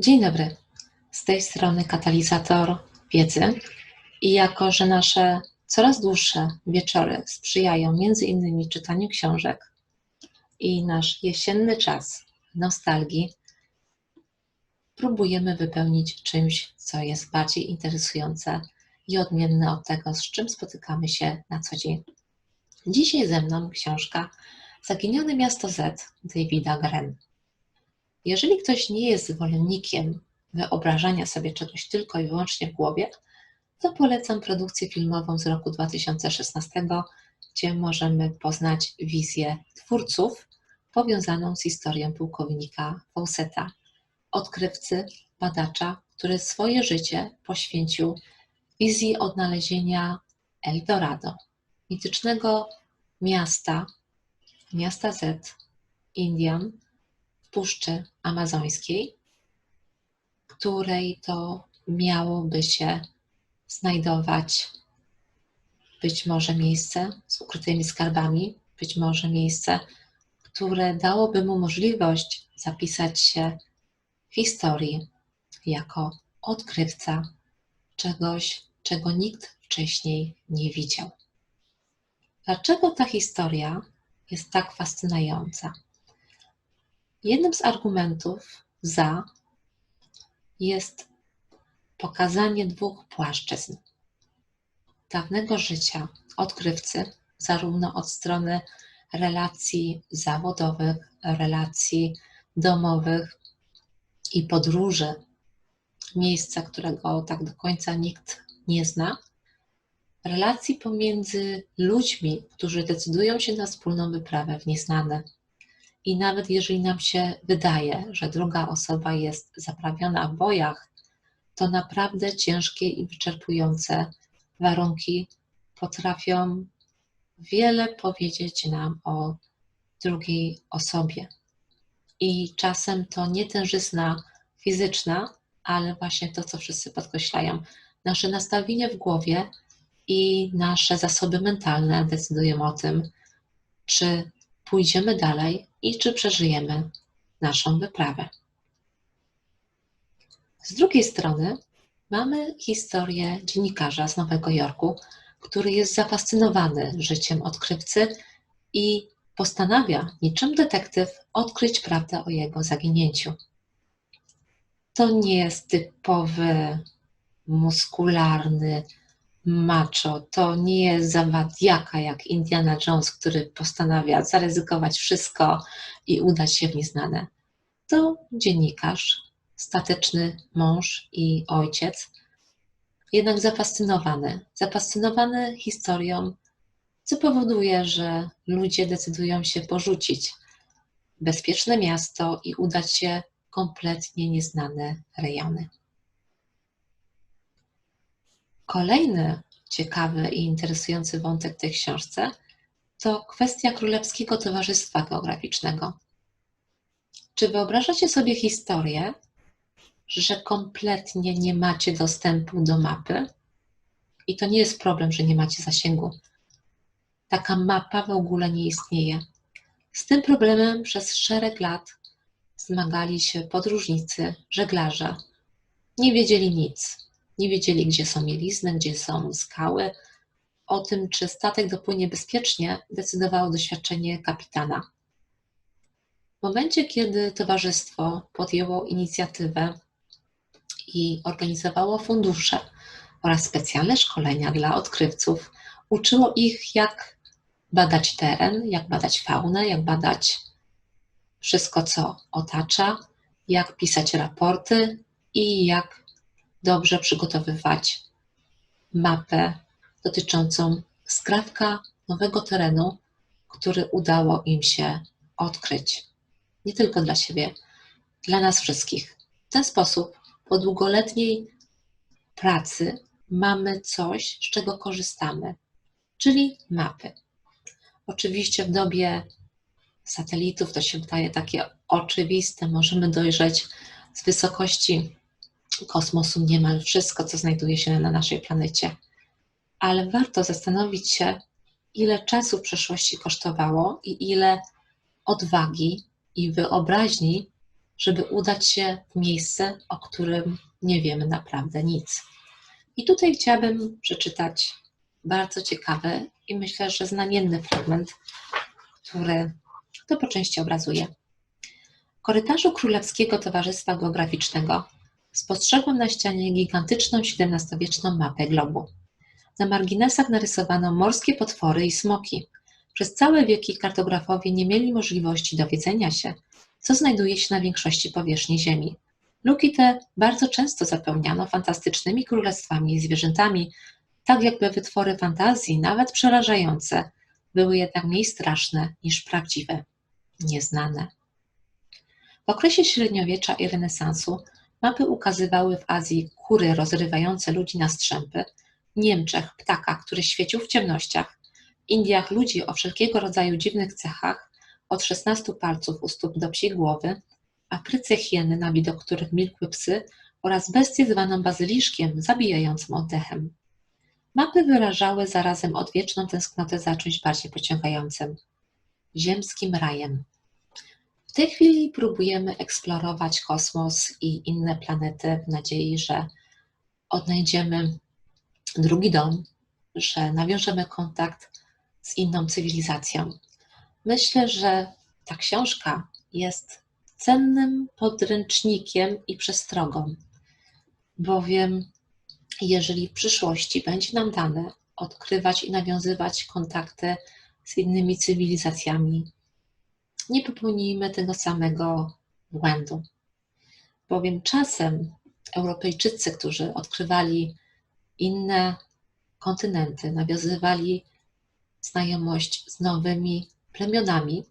Dzień dobry. Z tej strony katalizator wiedzy i jako, że nasze coraz dłuższe wieczory sprzyjają między innymi czytaniu książek i nasz jesienny czas nostalgii, próbujemy wypełnić czymś, co jest bardziej interesujące i odmienne od tego, z czym spotykamy się na co dzień. Dzisiaj ze mną książka Zaginione miasto Z Davida Gren. Jeżeli ktoś nie jest zwolennikiem wyobrażania sobie czegoś tylko i wyłącznie w głowie, to polecam produkcję filmową z roku 2016, gdzie możemy poznać wizję twórców powiązaną z historią pułkownika Fawcetta, odkrywcy, badacza, który swoje życie poświęcił wizji odnalezienia Eldorado, mitycznego miasta, miasta Z, Indian, Puszczy Amazońskiej, której to miałoby się znajdować być może miejsce z ukrytymi skarbami, być może miejsce, które dałoby mu możliwość zapisać się w historii jako odkrywca czegoś, czego nikt wcześniej nie widział. Dlaczego ta historia jest tak fascynująca? Jednym z argumentów za jest pokazanie dwóch płaszczyzn. Dawnego życia odkrywcy, zarówno od strony relacji zawodowych, relacji domowych i podróży, miejsca, którego tak do końca nikt nie zna, relacji pomiędzy ludźmi, którzy decydują się na wspólną wyprawę w nieznane i nawet jeżeli nam się wydaje, że druga osoba jest zaprawiona w bojach, to naprawdę ciężkie i wyczerpujące warunki potrafią wiele powiedzieć nam o drugiej osobie. I czasem to nie tężyzna fizyczna, ale właśnie to, co wszyscy podkreślają. Nasze nastawienie w głowie i nasze zasoby mentalne decydują o tym, czy pójdziemy dalej i czy przeżyjemy naszą wyprawę. Z drugiej strony mamy historię dziennikarza z Nowego Jorku, który jest zafascynowany życiem odkrywcy i postanawia, niczym detektyw, odkryć prawdę o jego zaginięciu. To nie jest typowy, muskularny, macho, to nie jest zawadiaka jak Indiana Jones, który postanawia zaryzykować wszystko i udać się w nieznane. To dziennikarz, stateczny mąż i ojciec, jednak zafascynowany, zafascynowany historią, co powoduje, że ludzie decydują się porzucić bezpieczne miasto i udać się kompletnie nieznane rejony. Kolejny ciekawy i interesujący wątek tej książce to kwestia Królewskiego Towarzystwa Geograficznego. Czy wyobrażacie sobie historię, że kompletnie nie macie dostępu do mapy? I to nie jest problem, że nie macie zasięgu. Taka mapa w ogóle nie istnieje. Z tym problemem przez szereg lat zmagali się podróżnicy, żeglarze. Nie wiedzieli nic nie wiedzieli, gdzie są mielizny, gdzie są skały. O tym, czy statek dopłynie bezpiecznie, decydowało doświadczenie kapitana. W momencie, kiedy towarzystwo podjęło inicjatywę i organizowało fundusze oraz specjalne szkolenia dla odkrywców, uczyło ich, jak badać teren, jak badać faunę, jak badać wszystko, co otacza, jak pisać raporty i jak dobrze przygotowywać mapę dotyczącą skrawka nowego terenu, który udało im się odkryć. Nie tylko dla siebie, dla nas wszystkich. W ten sposób, po długoletniej pracy, mamy coś, z czego korzystamy, czyli mapy. Oczywiście w dobie satelitów to się wydaje takie oczywiste, możemy dojrzeć z wysokości kosmosu niemal wszystko, co znajduje się na naszej planecie. Ale warto zastanowić się, ile czasu w przeszłości kosztowało i ile odwagi i wyobraźni żeby udać się w miejsce, o którym nie wiemy naprawdę nic. I tutaj chciałabym przeczytać bardzo ciekawy i myślę, że znamienny fragment, który to po części obrazuje. W korytarzu Królewskiego Towarzystwa Geograficznego spostrzegłem na ścianie gigantyczną XVII-wieczną mapę globu. Na marginesach narysowano morskie potwory i smoki. Przez całe wieki kartografowie nie mieli możliwości dowiedzenia się, co znajduje się na większości powierzchni Ziemi. Luki te bardzo często zapełniano fantastycznymi królestwami i zwierzętami, tak jakby wytwory fantazji, nawet przerażające, były jednak mniej straszne niż prawdziwe, nieznane. W okresie średniowiecza i renesansu mapy ukazywały w Azji kury rozrywające ludzi na strzępy, w Niemczech ptaka, który świecił w ciemnościach, w Indiach ludzi o wszelkiego rodzaju dziwnych cechach, od szesnastu palców u stóp do psiej głowy, Afryce hieny, na widok których milkły psy oraz bestię zwaną bazyliszkiem, zabijającym oddechem. Mapy wyrażały zarazem odwieczną tęsknotę za czymś bardziej pociągającym ziemskim rajem. Tej chwili próbujemy eksplorować kosmos i inne planety w nadziei, że odnajdziemy drugi dom, że nawiążemy kontakt z inną cywilizacją. Myślę, że ta książka jest cennym podręcznikiem i przestrogą, bowiem jeżeli w przyszłości będzie nam dane odkrywać i nawiązywać kontakty z innymi cywilizacjami, nie popełnijmy tego samego błędu. Bowiem czasem Europejczycy, którzy odkrywali inne kontynenty, nawiązywali znajomość z nowymi plemionami,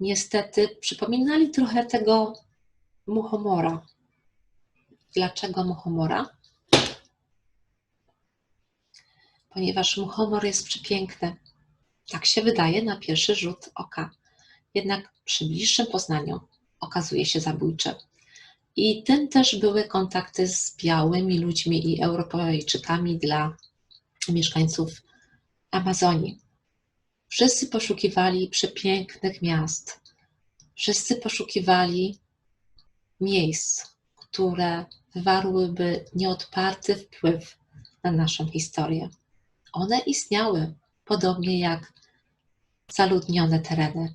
niestety przypominali trochę tego muchomora. Dlaczego muchomora? Ponieważ muchomor jest przepiękny. Tak się wydaje na pierwszy rzut oka. Jednak przy bliższym poznaniu okazuje się zabójczy. I tym też były kontakty z białymi ludźmi i Europejczykami dla mieszkańców Amazonii. Wszyscy poszukiwali przepięknych miast. Wszyscy poszukiwali miejsc, które wywarłyby nieodparty wpływ na naszą historię. One istniały, podobnie jak zaludnione tereny.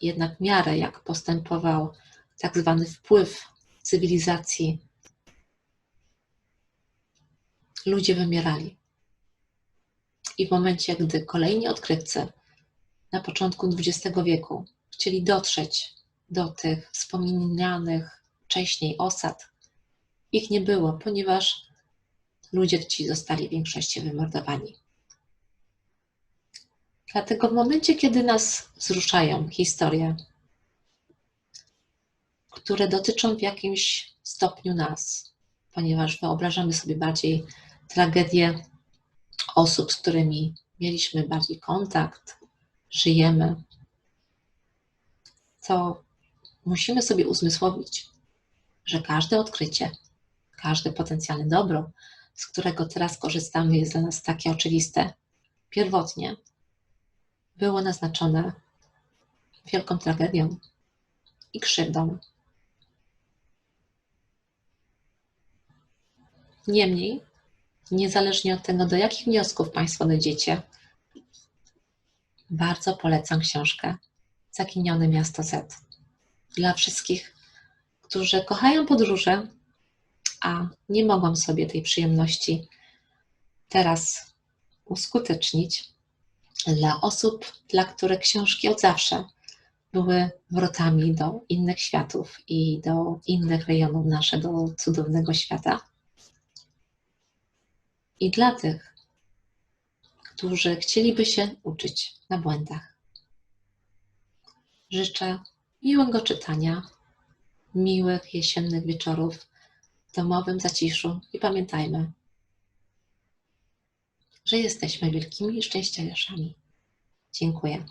Jednak w miarę jak postępował tak zwany wpływ cywilizacji, ludzie wymierali. I w momencie, gdy kolejni odkrywcy na początku XX wieku chcieli dotrzeć do tych wspomnianych wcześniej osad, ich nie było, ponieważ ludzie ci zostali w większości wymordowani. Dlatego w momencie, kiedy nas wzruszają historie, które dotyczą w jakimś stopniu nas, ponieważ wyobrażamy sobie bardziej tragedię osób, z którymi mieliśmy bardziej kontakt, żyjemy, to musimy sobie uzmysłowić, że każde odkrycie, każde potencjalne dobro, z którego teraz korzystamy, jest dla nas takie oczywiste. Pierwotnie było naznaczone wielką tragedią i krzywdą. Niemniej, niezależnie od tego, do jakich wniosków Państwo dojdziecie, bardzo polecam książkę Zaginione Miasto Z. Dla wszystkich, którzy kochają podróże, a nie mogą sobie tej przyjemności teraz uskutecznić, dla osób, dla których książki od zawsze były wrotami do innych światów i do innych rejonów naszego cudownego świata. I dla tych, którzy chcieliby się uczyć na błędach. Życzę miłego czytania, miłych jesiennych wieczorów w domowym zaciszu i pamiętajmy, że jesteśmy wielkimi szczęściarzami. Dziękuję.